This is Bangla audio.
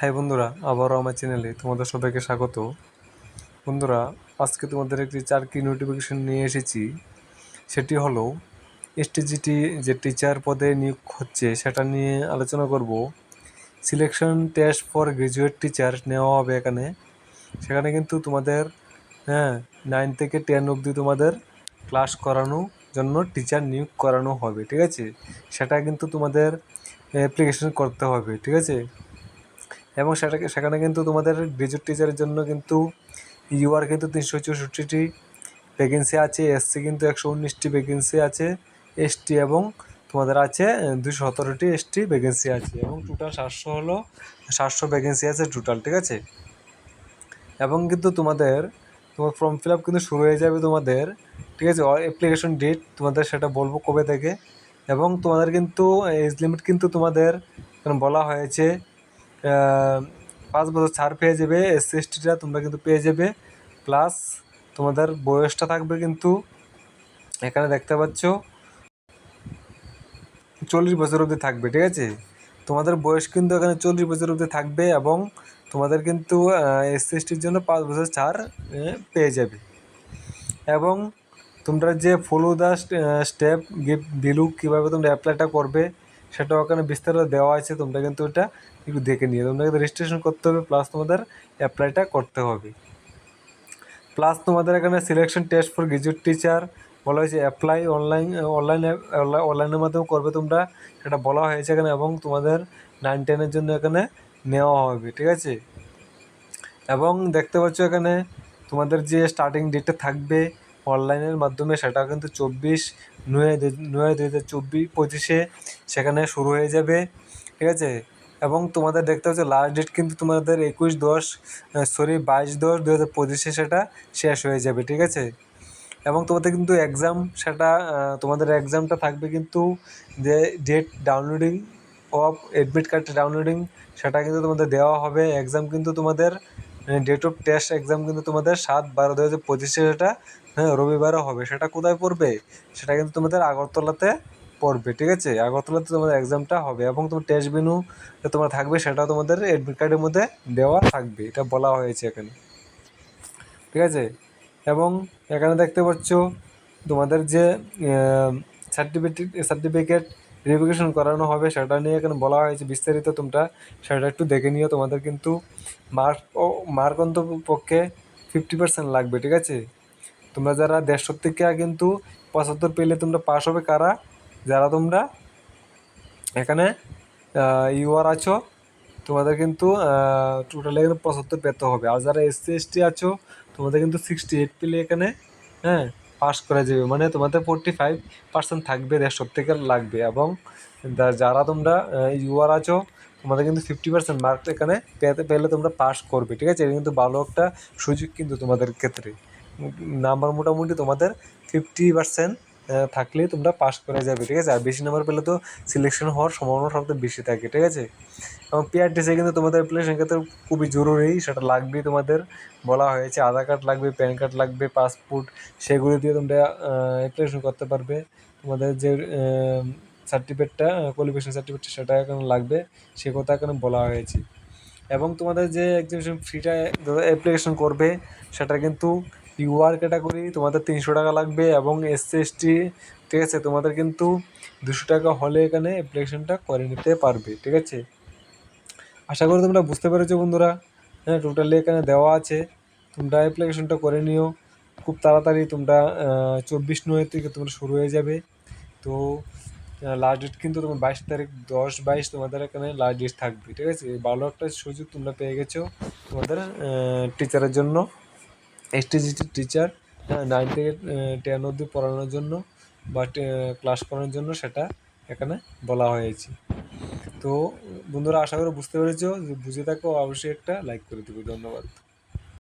হাই বন্ধুরা, আবারও আমার চ্যানেলে তোমাদের সবাইকে স্বাগত। বন্ধুরা, আজকে তোমাদের একটি চারকি নোটিফিকেশন নিয়ে এসেছি। সেটি হলো এসটিজিটি যে টিচার পদে নিয়োগ হচ্ছে, সেটা নিয়ে আলোচনা করব। Selection test for graduate teacher নেওয়া হবে এখানে। সেখানে কিন্তু তোমাদের হ্যাঁ নাইন থেকে টেন অবধি তোমাদের ক্লাস করানোর জন্য টিচার নিয়োগ করানো হবে, ঠিক আছে? সেটা কিন্তু তোমাদের অ্যাপ্লিকেশন করতে হবে, ঠিক আছে? এবং সেটাকে সেখানে কিন্তু তোমাদের গ্রাজুয়েট টিচারের জন্য কিন্তু ইউআর কিন্তু তিনশো চৌষট্টিটি ভ্যাকেন্সি আছে এসসি কিন্তু একশো উনিশটি ভ্যাকেন্সি আছে এসটি এবং তোমাদের আছে দুশো সতেরোটি এসটি ভ্যাকেন্সি আছে এবং টোটাল সাতশো হলো, সাতশো ভ্যাকেন্সি আছে টোটাল ঠিক আছে? এবং কিন্তু তোমাদের, তোমার ফর্ম ফিল আপ কিন্তু শুরু হয়ে যাবে তোমাদের, ঠিক আছে? অ্যাপ্লিকেশন ডেট তোমাদের সেটা বলব কবে থেকে? এবং তোমাদের কিন্তু এজ লিমিট কিন্তু তোমাদের বলা হয়েছে পাঁচ বছর ছাড় পেয়ে যাবে এসসি এসটিটা তোমরা কিন্তু পেয়ে যাবে প্লাস তোমাদের বয়সটা থাকবে কিন্তু এখানে দেখতে পাচ্ছ চল্লিশ বছর অবধি থাকবে, ঠিক আছে? তোমাদের বয়স কিন্তু এখানে চল্লিশ বছর অবধি থাকবে এবং তোমাদের কিন্তু এসসি এসটির জন্য পাঁচ বছর ছাড় পেয়ে যাবে। এবং তোমরা যে ফলো দ্য স্টেপ গিফট বিলু কীভাবে তোমরা অ্যাপ্লাইটা করবে সেটা ওখানে বিস্তারিত দেওয়া আছে, তোমরা কিন্তু ওটা একটু দেখে নিয়ে তোমরা কিন্তু রেজিস্ট্রেশন করতে হবে প্লাস তোমাদের অ্যাপ্লাইটা করতে হবে। প্লাস তোমাদের এখানে selection test for graduate teacher বলা হয়েছে অ্যাপ্লাই অনলাইন অনলাইন অনলাইনের মাধ্যমে করবে তোমরা। সেটা বলা হয়েছে এখানে এবং তোমাদের নাইন টেনের জন্য এখানে নেওয়া হবে, ঠিক আছে? এবং দেখতে পাচ্ছ এখানে তোমাদের যে স্টার্টিং ডেটটা থাকবে অনলাইনের মাধ্যমে সেটা কিন্তু চব্বিশ নয় নয় দু হাজার চব্বিশ পঁচিশে সেখানে শুরু হয়ে যাবে, ঠিক আছে? এবং তোমাদের দেখতে হচ্ছে লাস্ট ডেট কিন্তু তোমাদের একুশ দশ সরি বাইশ দশ দু হাজার পঁচিশে সেটা শেষ হয়ে যাবে, ঠিক আছে? এবং তোমাদের কিন্তু এক্সাম সেটা তোমাদের এক্সামটা থাকবে কিন্তু যে date downloading of admit card downloading সেটা কিন্তু তোমাদের দেওয়া হবে। এক্সাম কিন্তু তোমাদের ডেট অফ টেস্ট এক্সাম কিন্তু তোমাদের সাত বারো দু হাজার পঁচিশে সেটা হ্যাঁ রবিবারও হবে। সেটা কোথায় পড়বে? সেটা কিন্তু তোমাদের আগরতলাতে পড়বে, ঠিক আছে? আগরতলাতে তোমাদের এক্সামটা হবে এবং তোমার টেস্ট ভেনু তোমার থাকবে সেটাও তোমাদের অ্যাডমিট কার্ডের মধ্যে দেওয়া থাকবে। এটা বলা হয়েছে এখানে। ঠিক আছে? এবং এখানে দেখতে পাচ্ছ তোমাদের যে সার্টিফিকেট সার্টিফিকেট ভেরিফিকেশন করানো হবে সেটা নিয়ে এখানে বলা হয়েছে বিস্তারিত তোমরা। সেটা একটু দেখে নিও। তোমাদের কিন্তু মার্ক ও মার্ক অন্তপক্ষে ফিফটি পার্সেন্ট লাগবে, ঠিক আছে? তোমরা যারা দেড়শো থেকে কিন্তু পঁচাত্তর পেলে তোমরা পাস হবে কারা? যারা তোমরা এখানে ইউআর আছো, তোমাদের কিন্তু টোটালি এখানে পঁচাত্তর পেতে হবে। আর যারা এসসি এসটি আছো, তোমাদের কিন্তু সিক্সটি এইট পেলে এখানে হ্যাঁ পাস করা যাবে। মানে তোমাদের ফোরটি ফাইভ পার্সেন্ট থাকবে, দেড়শো থেকে লাগবে। এবং যারা তোমরা ইউআর আছো, তোমাদের কিন্তু ফিফটি পার্সেন্ট মার্ক এখানে পেতে, পেলে তোমরা পাস করবে। ঠিক আছে? এটা কিন্তু ভালো একটা সুযোগ কিন্তু তোমাদের ক্ষেত্রে। নাম্বার মোটামুটি তোমাদের ফিফটি পার্সেন্ট থাকলেই তোমরা পাস করে যাবে, ঠিক আছে? আর বেশি নাম্বার পেলে তো সিলেকশন হওয়ার সম্ভাবনা সবথেকে বেশি থাকে, ঠিক আছে? এবং পিআরটিসে কিন্তু তোমাদের অ্যাপ্লিকেশন ক্ষেত্রে খুবই জরুরি, সেটা লাগবেই তোমাদের। বলা হয়েছে আধার কার্ড লাগবে প্যান কার্ড লাগবে পাসপোর্ট সেগুলো দিয়ে তোমরা অ্যাপ্লিকেশন করতে পারবে। তোমাদের যে সার্টিফিকেটটা কোয়ালিফিকেশন সার্টিফিকেট সেটা এখানে লাগবে, সে কথা এখানে বলা হয়েছে। এবং তোমাদের যে এক্সিবিশন ফিটা অ্যাপ্লিকেশন করবে, সেটা কিন্তু ইউআর ক্যাটাগরি তোমাদের তিনশো টাকা লাগবে এবং এসসি এসটি ঠিক আছে, তোমাদের কিন্তু দুশো টাকা হলে এখানে অ্যাপ্লিকেশনটা করে নিতে পারবে, ঠিক আছে? আশা করি তোমরা বুঝতে পেরেছ বন্ধুরা। হ্যাঁ টোটালি এখানে দেওয়া আছে। তোমরা অ্যাপ্লিকেশনটা করে নিও। খুব তাড়াতাড়ি তোমরা চব্বিশ নয় থেকে তোমরা শুরু হয়ে যাবে। তো লাস্ট ডেট কিন্তু তোমার বাইশ তারিখ, দশ বাইশ তোমাদের এখানে লাস্ট ডেট থাকবে, ঠিক আছে? ভালো একটা সুযোগ তোমরা পেয়ে গেছো তোমাদের টিচারের জন্য। এসটিজিটি টিচার নাইন থেকে টেন অবধি পড়ানোর জন্য বা ক্লাস করানোর জন্য সেটা এখানে বলা হয়েছে। তো বন্ধুরা, আশা করি বুঝতে পেরেছ। বুঝে থাকো, অবশ্যই একটা লাইক করে দেবে। ধন্যবাদ।